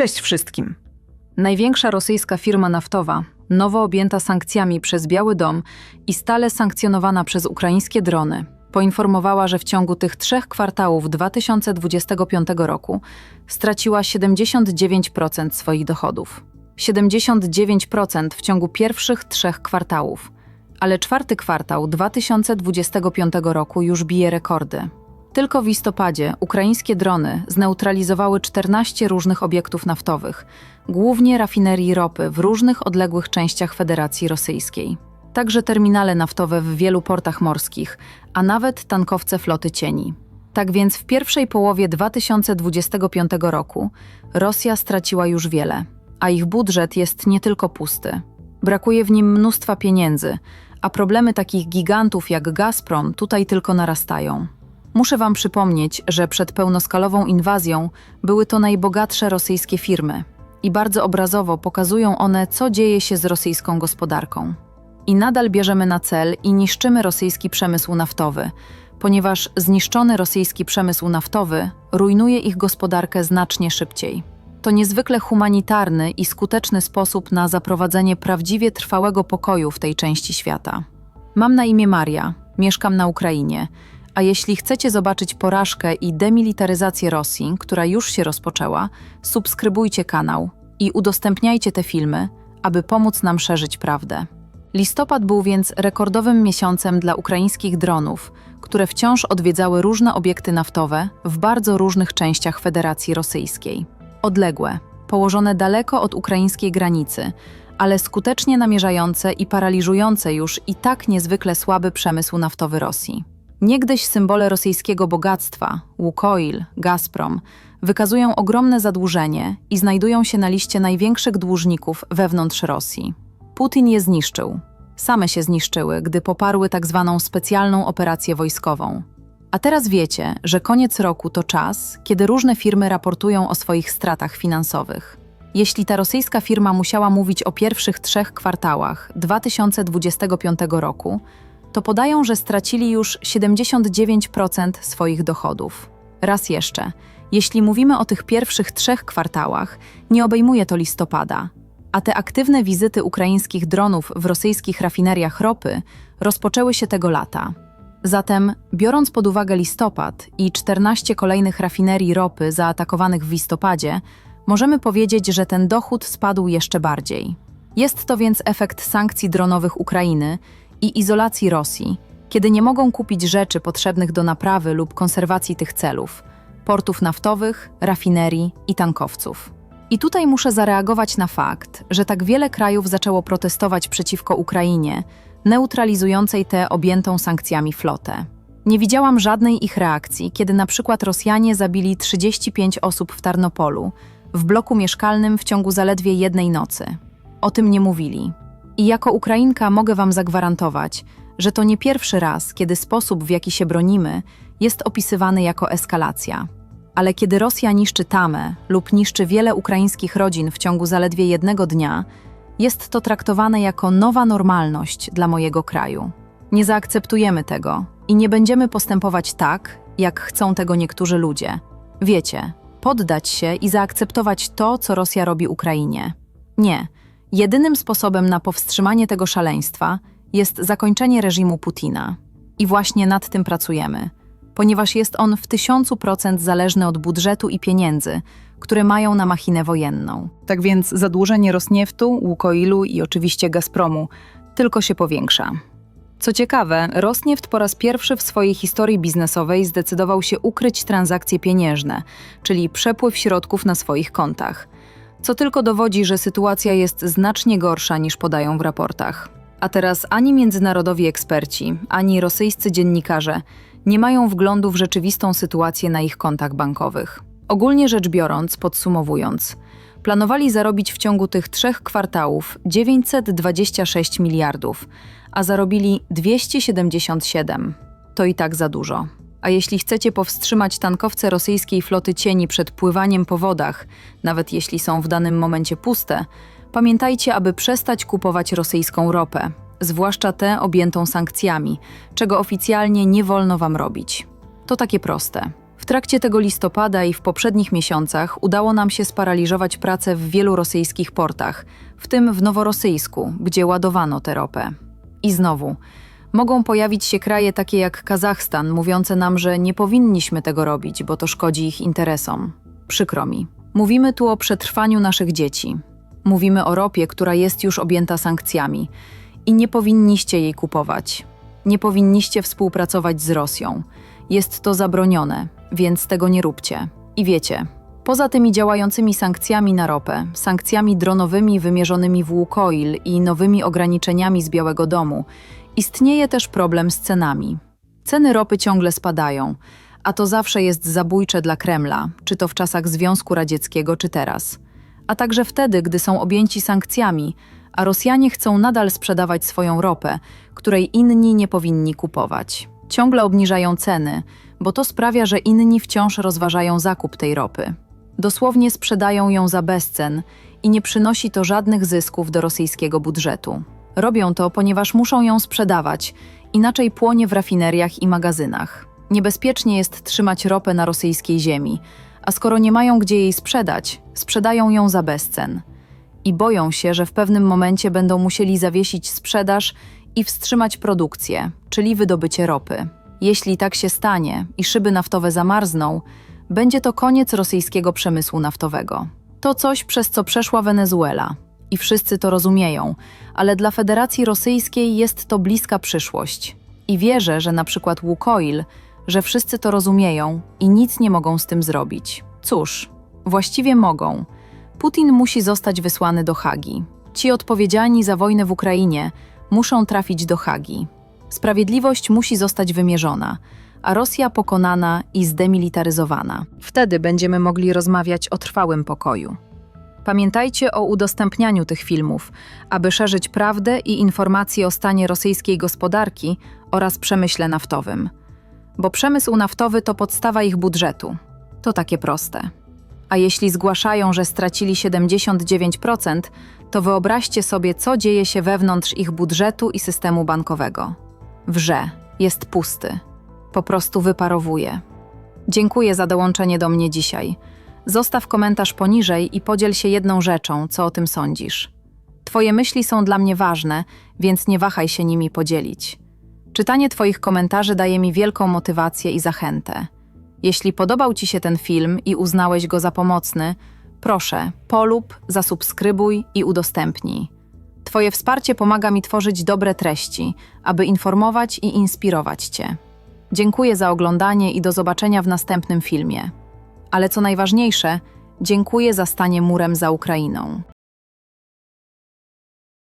Cześć wszystkim. Największa rosyjska firma naftowa, nowo objęta sankcjami przez Biały Dom i stale sankcjonowana przez ukraińskie drony, poinformowała, że w ciągu tych trzech kwartałów 2025 roku straciła 79% swoich dochodów. 79% w ciągu pierwszych trzech kwartałów, ale czwarty kwartał 2025 roku już bije rekordy. Tylko w listopadzie ukraińskie drony zneutralizowały 14 różnych obiektów naftowych, głównie rafinerii ropy w różnych odległych częściach Federacji Rosyjskiej. Także terminale naftowe w wielu portach morskich, a nawet tankowce floty cieni. Tak więc w pierwszej połowie 2025 roku Rosja straciła już wiele, a ich budżet jest nie tylko pusty. Brakuje w nim mnóstwa pieniędzy, a problemy takich gigantów jak Gazprom tutaj tylko narastają. Muszę Wam przypomnieć, że przed pełnoskalową inwazją były to najbogatsze rosyjskie firmy i bardzo obrazowo pokazują one, co dzieje się z rosyjską gospodarką. I nadal bierzemy na cel i niszczymy rosyjski przemysł naftowy, ponieważ zniszczony rosyjski przemysł naftowy rujnuje ich gospodarkę znacznie szybciej. To niezwykle humanitarny i skuteczny sposób na zaprowadzenie prawdziwie trwałego pokoju w tej części świata. Mam na imię Maria, mieszkam na Ukrainie, a jeśli chcecie zobaczyć porażkę i demilitaryzację Rosji, która już się rozpoczęła, subskrybujcie kanał i udostępniajcie te filmy, aby pomóc nam szerzyć prawdę. Listopad był więc rekordowym miesiącem dla ukraińskich dronów, które wciąż odwiedzały różne obiekty naftowe w bardzo różnych częściach Federacji Rosyjskiej. Odległe, położone daleko od ukraińskiej granicy, ale skutecznie namierzające i paraliżujące już i tak niezwykle słaby przemysł naftowy Rosji. Niegdyś symbole rosyjskiego bogactwa Łukoil, Gazprom wykazują ogromne zadłużenie i znajdują się na liście największych dłużników wewnątrz Rosji. Putin je zniszczył. Same się zniszczyły, gdy poparły tak zwaną specjalną operację wojskową. A teraz wiecie, że koniec roku to czas, kiedy różne firmy raportują o swoich stratach finansowych. Jeśli ta rosyjska firma musiała mówić o pierwszych trzech kwartałach 2025 roku, to podają, że stracili już 79% swoich dochodów. Raz jeszcze, jeśli mówimy o tych pierwszych trzech kwartałach, nie obejmuje to listopada, a te aktywne wizyty ukraińskich dronów w rosyjskich rafineriach ropy rozpoczęły się tego lata. Zatem, biorąc pod uwagę listopad i 14 kolejnych rafinerii ropy zaatakowanych w listopadzie, możemy powiedzieć, że ten dochód spadł jeszcze bardziej. Jest to więc efekt sankcji dronowych Ukrainy i izolacji Rosji, kiedy nie mogą kupić rzeczy potrzebnych do naprawy lub konserwacji tych celów portów naftowych, rafinerii i tankowców. I tutaj muszę zareagować na fakt, że tak wiele krajów zaczęło protestować przeciwko Ukrainie, neutralizującej tę objętą sankcjami flotę. Nie widziałam żadnej ich reakcji, kiedy na przykład Rosjanie zabili 35 osób w Tarnopolu, w bloku mieszkalnym w ciągu zaledwie jednej nocy. O tym nie mówili. I jako Ukrainka mogę Wam zagwarantować, że to nie pierwszy raz, kiedy sposób, w jaki się bronimy, jest opisywany jako eskalacja. Ale kiedy Rosja niszczy tamę lub niszczy wiele ukraińskich rodzin w ciągu zaledwie jednego dnia, jest to traktowane jako nowa normalność dla mojego kraju. Nie zaakceptujemy tego i nie będziemy postępować tak, jak chcą tego niektórzy ludzie. Wiecie, poddać się i zaakceptować to, co Rosja robi Ukrainie. Nie. Jedynym sposobem na powstrzymanie tego szaleństwa jest zakończenie reżimu Putina. I właśnie nad tym pracujemy, ponieważ jest on w tysiącu procent zależny od budżetu i pieniędzy, które mają na machinę wojenną. Tak więc zadłużenie Rosnieftu, Łukoilu i oczywiście Gazpromu tylko się powiększa. Co ciekawe, Rosnieft po raz pierwszy w swojej historii biznesowej zdecydował się ukryć transakcje pieniężne, czyli przepływ środków na swoich kontach. Co tylko dowodzi, że sytuacja jest znacznie gorsza niż podają w raportach. A teraz ani międzynarodowi eksperci, ani rosyjscy dziennikarze nie mają wglądu w rzeczywistą sytuację na ich kontach bankowych. Ogólnie rzecz biorąc, podsumowując, planowali zarobić w ciągu tych trzech kwartałów 926 miliardów, a zarobili 277. To i tak za dużo. A jeśli chcecie powstrzymać tankowce rosyjskiej floty cieni przed pływaniem po wodach, nawet jeśli są w danym momencie puste, pamiętajcie, aby przestać kupować rosyjską ropę, zwłaszcza tę objętą sankcjami, czego oficjalnie nie wolno wam robić. To takie proste. W trakcie tego listopada i w poprzednich miesiącach udało nam się sparaliżować pracę w wielu rosyjskich portach, w tym w Noworosyjsku, gdzie ładowano tę ropę. I znowu, mogą pojawić się kraje takie jak Kazachstan, mówiące nam, że nie powinniśmy tego robić, bo to szkodzi ich interesom. Przykro mi. Mówimy tu o przetrwaniu naszych dzieci. Mówimy o ropie, która jest już objęta sankcjami i nie powinniście jej kupować. Nie powinniście współpracować z Rosją. Jest to zabronione, więc tego nie róbcie. I wiecie, poza tymi działającymi sankcjami na ropę, sankcjami dronowymi wymierzonymi w Łukoil i nowymi ograniczeniami z Białego Domu, istnieje też problem z cenami. Ceny ropy ciągle spadają, a to zawsze jest zabójcze dla Kremla, czy to w czasach Związku Radzieckiego, czy teraz. A także wtedy, gdy są objęci sankcjami, a Rosjanie chcą nadal sprzedawać swoją ropę, której inni nie powinni kupować. Ciągle obniżają ceny, bo to sprawia, że inni wciąż rozważają zakup tej ropy. Dosłownie sprzedają ją za bezcen i nie przynosi to żadnych zysków do rosyjskiego budżetu. Robią to, ponieważ muszą ją sprzedawać, inaczej płonie w rafineriach i magazynach. Niebezpiecznie jest trzymać ropę na rosyjskiej ziemi, a skoro nie mają gdzie jej sprzedać, sprzedają ją za bezcen. I boją się, że w pewnym momencie będą musieli zawiesić sprzedaż i wstrzymać produkcję, czyli wydobycie ropy. Jeśli tak się stanie i szyby naftowe zamarzną, będzie to koniec rosyjskiego przemysłu naftowego. To coś, przez co przeszła Wenezuela. I wszyscy to rozumieją, ale dla Federacji Rosyjskiej jest to bliska przyszłość. I wierzę, że na przykład Łukoil, że wszyscy to rozumieją i nic nie mogą z tym zrobić. Cóż, właściwie mogą. Putin musi zostać wysłany do Hagi. Ci odpowiedzialni za wojnę w Ukrainie muszą trafić do Hagi. Sprawiedliwość musi zostać wymierzona, a Rosja pokonana i zdemilitaryzowana. Wtedy będziemy mogli rozmawiać o trwałym pokoju. Pamiętajcie o udostępnianiu tych filmów, aby szerzyć prawdę i informacje o stanie rosyjskiej gospodarki oraz przemyśle naftowym. Bo przemysł naftowy to podstawa ich budżetu. To takie proste. A jeśli zgłaszają, że stracili 79%, to wyobraźcie sobie, co dzieje się wewnątrz ich budżetu i systemu bankowego. Wrze, jest pusty. Po prostu wyparowuje. Dziękuję za dołączenie do mnie dzisiaj. Zostaw komentarz poniżej i podziel się jedną rzeczą, co o tym sądzisz. Twoje myśli są dla mnie ważne, więc nie wahaj się nimi podzielić. Czytanie Twoich komentarzy daje mi wielką motywację i zachętę. Jeśli podobał Ci się ten film i uznałeś go za pomocny, proszę, polub, zasubskrybuj i udostępnij. Twoje wsparcie pomaga mi tworzyć dobre treści, aby informować i inspirować Cię. Dziękuję za oglądanie i do zobaczenia w następnym filmie. Ale co najważniejsze, dziękuję za stanie murem za Ukrainą.